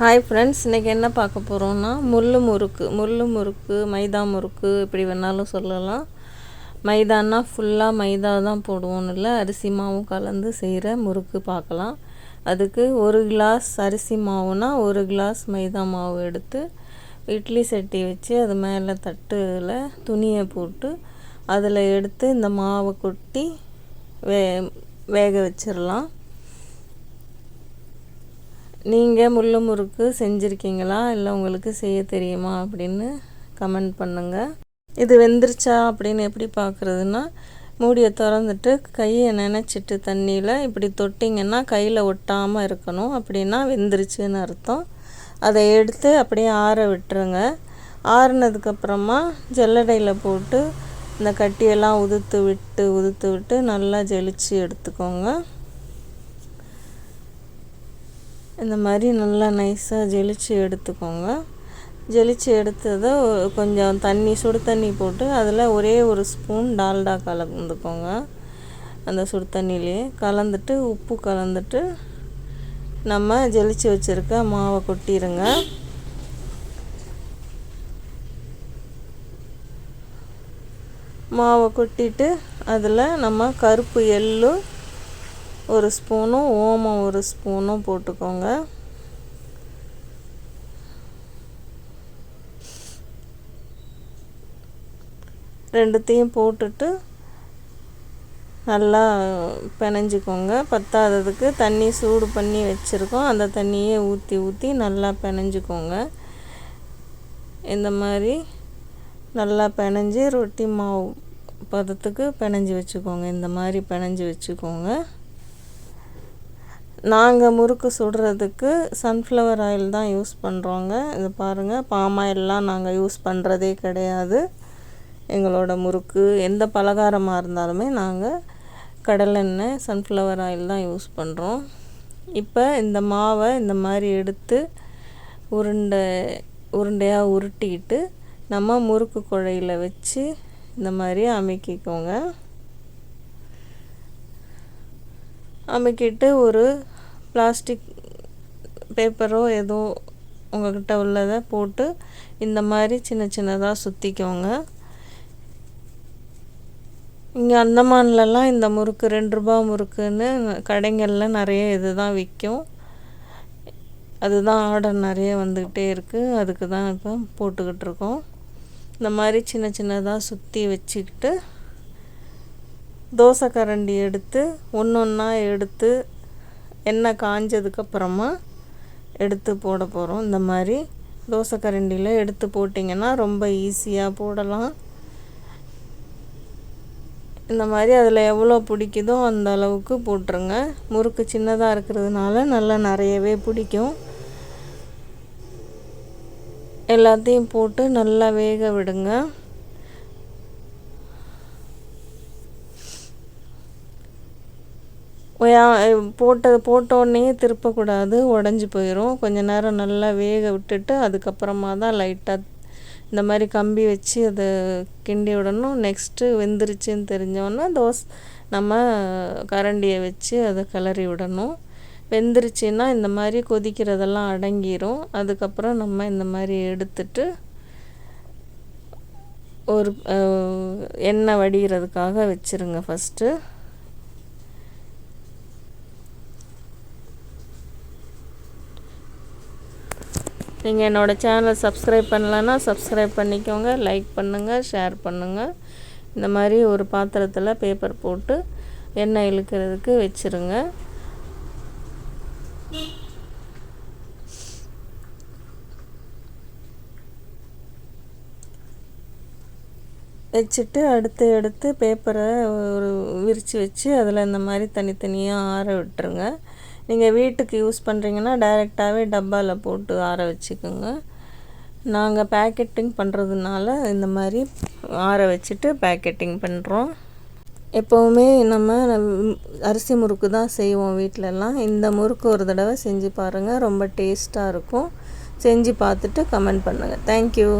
Hi friends இன்றைக்கி என்ன பார்க்க போகிறோன்னா முள் முறுக்கு முள் முறுக்கு மைதா முறுக்கு இப்படி வேணாலும் சொல்லலாம். மைதான்னா ஃபுல்லாக மைதா தான் போடுவோம்னு இல்லை அரிசி மாவும் கலந்து செய்கிற முறுக்கு பார்க்கலாம். அதுக்கு ஒரு கிளாஸ் அரிசி மாவுனா ஒரு கிளாஸ் மைதா மாவு எடுத்து இட்லி சட்டி வச்சு அது மேலே தட்டில் துணியை போட்டு அதில் எடுத்து இந்த மாவை கொட்டி வே வேக வச்சிடலாம். நீங்கள் முள் முறுக்கு செஞ்சுருக்கீங்களா? இல்லை உங்களுக்கு செய்ய தெரியுமா? அப்படின்னு கமெண்ட் பண்ணுங்கள் இது வெந்துருச்சா? அப்படின்னு எப்படி பார்க்குறதுன்னா மூடியை திறந்துட்டு கையை நினச்சிட்டு தண்ணியில் இப்படி தொட்டிங்கன்னா கையில் ஒட்டாமல் இருக்கணும். அப்படின்னா வெந்துருச்சுன்னு அர்த்தம். அதை எடுத்து அப்படியே ஆற விட்டுருங்க. ஆறுனதுக்கப்புறமா ஜல்லடையில் போட்டு இந்த கட்டியெல்லாம் உதுத்து விட்டு உதுத்து விட்டு நல்லா ஜெலிச்சு எடுத்துக்கோங்க. இந்த மாதிரி நல்லா நைஸாக ஜெலிச்சு எடுத்துக்கோங்க. ஜெலிச்சு எடுத்ததை கொஞ்சம் தண்ணி சுடு தண்ணி போட்டு அதில் ஒரே ஒரு ஸ்பூன் டால்டா கலந்துக்கோங்க. அந்த சுடு தண்ணியிலே கலந்துட்டு உப்பு கலந்துட்டு நம்ம ஜெலிச்சு வச்சுருக்க மாவை கொட்டிடுங்க மாவை கொட்டிட்டு அதில் நம்ம கருப்பு எள்ளு ஒரு ஸ்பூனும் ஓமம் ஒரு ஸ்பூனும் போட்டுக்கோங்க. ரெண்டுத்தையும் போட்டுட்டு நல்லா பிணைஞ்சிக்கோங்க. பத்தாததுக்கு தண்ணி சூடு பண்ணி வச்சுருக்கோம். அந்த தண்ணியே ஊற்றி ஊற்றி நல்லா பிணைஞ்சிக்கோங்க. இந்த மாதிரி நல்லா பிணைஞ்சி ரொட்டி மாவு பதத்துக்கு பிணைஞ்சி வச்சுக்கோங்க. இந்த மாதிரி பிணைஞ்சி வச்சுக்கோங்க. நாங்கள் முறுக்கு சுடுறதுக்கு சன்ஃப்ளவர் ஆயில் தான் யூஸ் பண்ணுறோங்க இது பாருங்கள் பாம் ஆயிலெலாம் நாங்கள் யூஸ் பண்ணுறதே கிடையாது. எங்களோட முறுக்கு எந்த பலகாரமாக இருந்தாலுமே நாங்கள் கடலெண்ணெய் சன்ஃப்ளவர் ஆயில் தான் யூஸ் பண்ணுறோம் இப்போ இந்த மாவை இந்த மாதிரி எடுத்து உருண்டை உருண்டையாக உருட்டிக்கிட்டு நம்ம முறுக்கு குழையில் வச்சு இந்த மாதிரி அமைக்கிக்கோங்க. அமைக்கிட்டு ஒரு பிளாஸ்டிக் பேப்பரோ ஏதோ உங்கள்கிட்ட உள்ளதை போட்டு இந்த மாதிரி சின்ன சின்னதாக சுற்றிக்கோங்க இங்கே அந்தமான்லலாம் இந்த முறுக்கு ரெண்டு ரூபா முறுக்குன்னு கடைங்களில் நிறைய இது தான் விற்கும் அதுதான் ஆர்டர் நிறைய வந்துக்கிட்டே இருக்குது அதுக்கு தான் இப்போ போட்டுக்கிட்டு இருக்கோம். இந்த மாதிரி சின்ன சின்னதாக சுற்றி வச்சுக்கிட்டு தோசை கரண்டி எடுத்து ஒன்று ஒன்றா எடுத்து எண்ணெய் காஞ்சதுக்கப்புறமா எடுத்து போட போகிறோம் இந்த மாதிரி தோசை கரண்டியில் எடுத்து போட்டிங்கன்னா ரொம்ப ஈஸியாக போடலாம். இந்த மாதிரி அதில் எவ்வளோ பிடிக்குதோ அந்த அளவுக்கு போட்டுருங்க. முறுக்கு சின்னதாக இருக்கிறதுனால நல்லா நிறையவே பிடிக்கும். எல்லாத்தையும் போட்டு நல்லா வேக விடுங்க. போட்டது போட்டோடனே திருப்பக்கூடாது உடஞ்சி போயிடும் கொஞ்ச நேரம் நல்லா வேக விட்டுட்டு அதுக்கப்புறமா தான் லைட்டாக இந்த மாதிரி கம்பி வச்சு அதை கிண்டி விடணும். நெக்ஸ்ட்டு வெந்துருச்சுன்னு தெரிஞ்சோன்னா தோசை நம்ம கரண்டியை வச்சு அதை கிளறி விடணும். வெந்துருச்சுன்னா இந்த மாதிரி கொதிக்கிறதெல்லாம் அடங்கிரும். அதுக்கப்புறம் நம்ம இந்த மாதிரி எடுத்துட்டு ஒரு எண்ணெய் வடிகிறதுக்காக வச்சுருங்க ஃபஸ்ட்டு நீங்கள் என்னோடய சேனலை சப்ஸ்கிரைப் பண்ணலன்னா சப்ஸ்கிரைப் பண்ணிக்கோங்க லைக் பண்ணுங்கள் ஷேர் பண்ணுங்கள் இந்த மாதிரி ஒரு பாத்திரத்தில் பேப்பர் போட்டு எண்ணெய் இழுக்கிறதுக்கு வச்சுருங்க. வச்சுட்டு அடுத்து எடுத்து பேப்பரை ஒரு விரித்து வச்சு அதில் இந்த மாதிரி தனித்தனியாக ஆற விட்டுருங்க. நீங்கள் வீட்டுக்கு யூஸ் பண்ணுறீங்கன்னா டைரெக்டாகவே டப்பாவில் போட்டு ஆற வச்சுக்கோங்க. நாங்கள் பேக்கெட்டிங் பண்ணுறதுனால இந்த மாதிரி ஆற வச்சுட்டு பேக்கெட்டிங் பண்ணுறோம் எப்போவுமே நம்ம அரிசி முறுக்கு தான் செய்வோம் வீட்டிலலாம் இந்த முறுக்கு ஒரு தடவை செஞ்சு பாருங்கள் ரொம்ப டேஸ்ட்டாக இருக்கும். செஞ்சு பார்த்துட்டு கமெண்ட் பண்ணுங்கள் தேங்க்யூ